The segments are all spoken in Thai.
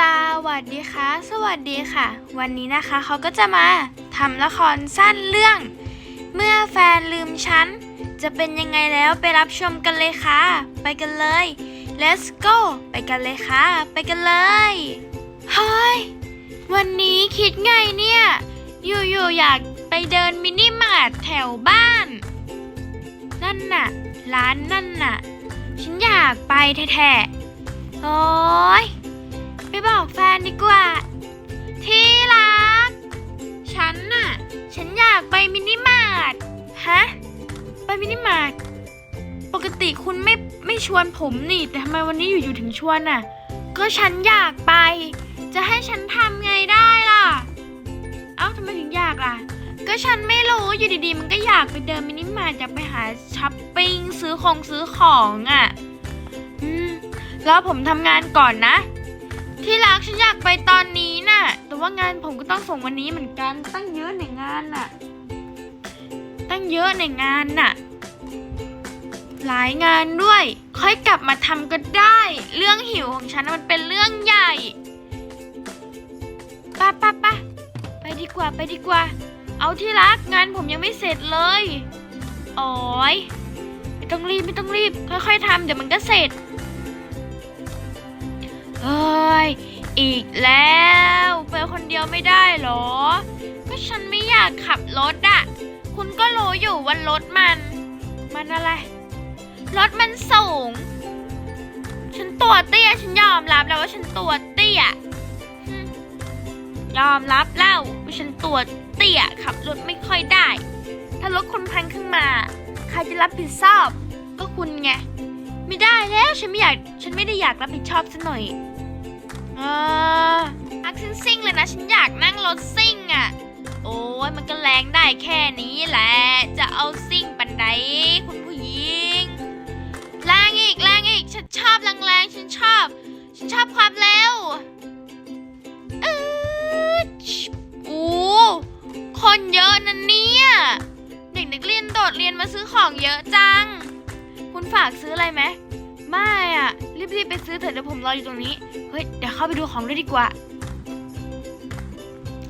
สวัสดีค่ะ สวัสดีค่ะ วันนี้นะคะเขาก็จะมาทำละครสั้นเรื่อง เมื่อแฟนลืมฉัน จะเป็นยังไงแล้วไปรับชมกันเลยค่ะ ไปกันเลย let's go ไปกันเลยค่ะ ไปกันเลยเฮ้ยวันนี้คิดไงเนี่ย อยู่ๆอยากไปเดินมินิมาร์ทแถวบ้าน นั่นน่ะ ร้านนั่นน่ะ ฉันอยากไปแท้ๆโอ๊ย ไปบอกแฟนดีกว่า ที่รัก ฉันน่ะ ฉันอยากไปมินิมาร์ท ฮะ ไปมินิมาร์ท ปกติคุณไม่ไม่ชวนผมนี่ แต่ทำไมวันนี้อยู่ๆถึงชวนน่ะ ก็ฉันอยากไป จะให้ฉันทำไงได้ล่ะ เอ้าทำไมถึงอยากล่ะ ก็ฉันไม่รู้อยู่ดีๆ มันก็อยากไปเดินมินิมาร์ทอยากไปหาช้อปปิ้งซื้อของซื้อของอะ่ะ อืม แล้วผมทำงานก่อนนะ ที่รักฉันอยากไปตอนนี้น่ะ แต่ว่างานผมก็ต้องส่งวันนี้เหมือนกัน ตั้งเยอะในงานน่ะ ตั้งเยอะในงานน่ะ หลายงานด้วย ค่อยกลับมาทำก็ได้ เรื่องหิวของฉันมันเป็นเรื่องใหญ่ป้าป้าป้าไปดีกว่าไปดีกว่า เอาที่รักงานผมยังไม่เสร็จเลยโอ้ยไม่ต้องรีบไม่ต้องรีบ ค่อยๆทำเดี๋ยวมันก็เสร็จ อีกแล้วไปคนเดียวไม่ได้เหรอ ก็ฉันไม่อยากขับรถอะคุณก็รู้อยู่ว่ารถมัน มันอะไร รถมันสูง ฉันตัวเตี้ย ฉันยอมรับแล้วว่าฉันตัวเตี้ย ยอมรับแล้วว่าฉันตัวเตี้ยขับรถไม่ค่อยได้ ถ้ารถคุณพังขึ้นมา ใครจะรับผิดชอบ ก็คุณไง ไม่ได้แล้วฉันไม่อยาก ฉันไม่ได้อยากรับผิดชอบซะหน่อย อออักซิ่งซิ่งเลยนะ ฉันอยากนั่งรถซิ่งอะ่ะ โอ้ยมันก็แรงได้แค่นี้แหละ จะเอาซิ่งปันไดคุณผู้หญิงแรงอีกแรงอีก ฉันชอบแรงแรงฉันชอบ ฉันชอบความเร็วอืดโอ้คนเยอะนะเนี่ยเด็กนักเรียนโดดเรียนมาซื้อของเยอะจัง คุณฝากซื้ออะไรไหมไม่อะ รีบๆไปซื้อเถอะเดี๋ยวผมรออยู่ตรงนี้ เฮ้ย เดี๋ยวเข้าไปดูของด้วยดีกว่า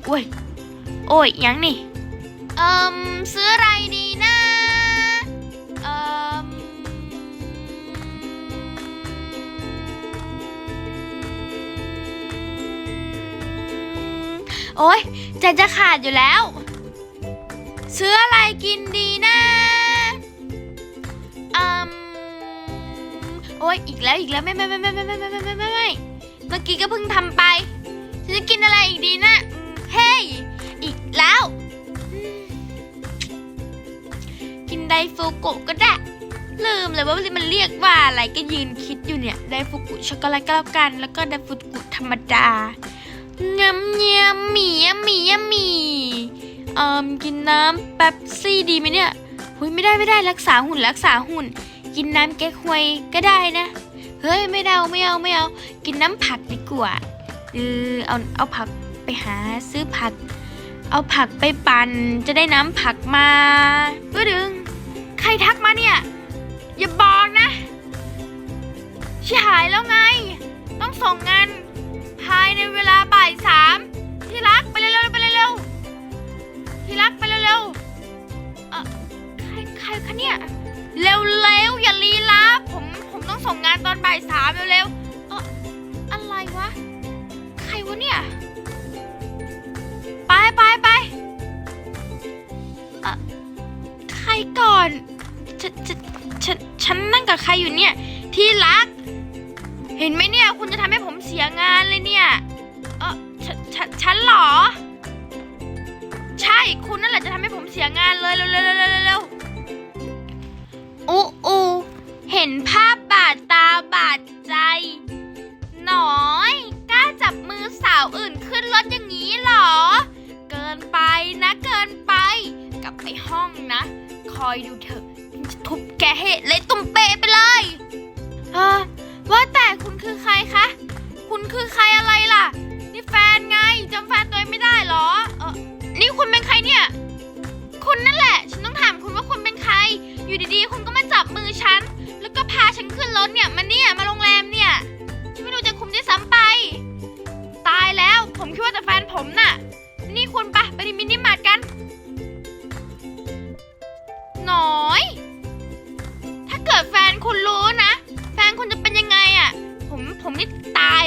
โอ้ย โอ้ยยังนี่ เอิมซื้ออะไรดีนะ เอิมโอ้ยใจจะขาดอยู่แล้ว ซื้ออะไรกินดีนะ โอ้ยอีกแล้วอีกแล้วไม่ไม่ไม่ไม่ไม่ไม่ไม่ไม่ไม่ไม่เมื่อกี้ก็เพิ่งทำไปฉันจะกินอะไรอีกดีนะเฮ้ยอีกแล้ว กินไดฟูกุก็ได้ลืมเลยว่ามันเรียกว่าอะไรก็ยืนคิดอยู่เนี่ยไดฟูกุช็อกโกแลตก็แล้วกัน แล้วก็ไดฟูกุธรรมดางำเงียมหมียหมียหมีเอ่มกินน้ำแป๊บซี่ดีไหมเนี่ยหุยไม่ได้ไม่ได้รักษาหุ่นรักษาหุ่น กินน้ำแก้ควยก็ได้นะ เฮ้ยไม่เอาไม่เอาไม่เอา กินน้ำผักดีกว่าเออเอาเอาผักไปหาซื้อผัก เอาผักไปปั่นจะได้น้ำผักมาก็ดึง ใครทักมาเนี่ย อย่าบอกนะชิหายแล้วไง ต้องส่งงานภายในเวลาบ่ายสามที่รักไปเร็วๆไปเร็วๆที่รักไปเร็วๆเออใครใครคะเนี่ย เร็วๆอย่าลีลาผมผมต้องส่งงานตอนบ่ายสามเร็วๆเอออะไรวะ ใครวะเนี่ย ไปไปไปเออใครก่อนฉันฉันฉันฉันนั่งกับใครอยู่เนี่ยที่รัก เห็นไหมเนี่ย คุณจะทำให้ผมเสียงานเลยเนี่ยเออฉันฉันฉันหรอ ใช่คุณนั่นแหละจะทำให้ผมเสียงานเลยเร็วเห็นภาพบาดตาบาดใจ หน่อยกล้าจับมือสาวอื่นขึ้นรถอย่างนี้หรอ เกินไปนะเกินไป กลับไปห้องนะ คอยดูเถอะฉันจะทุบแกให้เละตุ้มเปไปเลย เออว่าแต่คุณคือใครคะ คุณคือใครอะไร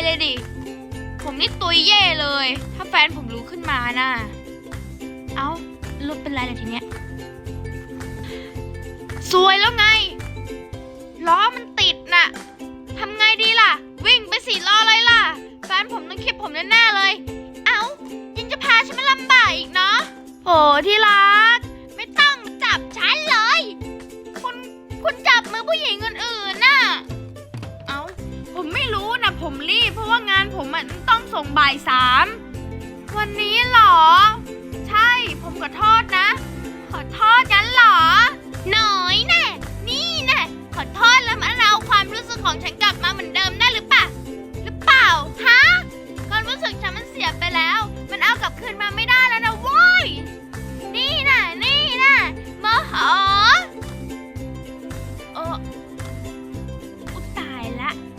เลยดิ ผมนี่ตุยเย่เลย ถ้าแฟนผมรู้ขึ้นมาน่ะ เอ้ารถเป็นไรล่ทีเนี้ยซวยแล้วไง ล้อมันติดน่ะทำไงดีล่ะ วิ่งไปสี่ล้อเลยล่ะ แฟนผมต้องคิดผมแน่ๆเลย เอ้ายังจะพาฉันมาลำบากอีกเนาะโอ้ที่รัก ไม่ต้องจับฉันเลย คุณคุณจับมือผู้หญิงอื่น รีบ เพราะว่างานผมมันต้องส่งบ่ายสาม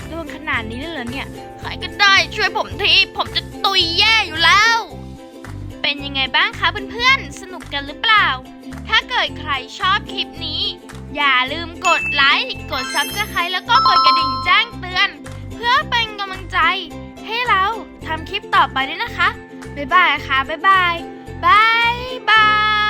โดนขนาดนี้เลยเหรอเนี่ย ใครก็ได้ช่วยผมที ผมจะตุยแย่อยู่แล้ว เป็นยังไงบ้างคะเพื่อนๆ สนุกกันหรือเปล่า ถ้าเกิดใครชอบคลิปนี้ อย่าลืมกดไลค์ กด Subscribe แล้วก็กดกระดิ่งแจ้งเตือน เพื่อเป็นกำลังใจ ให้เราทำคลิปต่อไปด้วยนะคะ บ๊ายบายค่ะ บ๊ายบาย บายบาย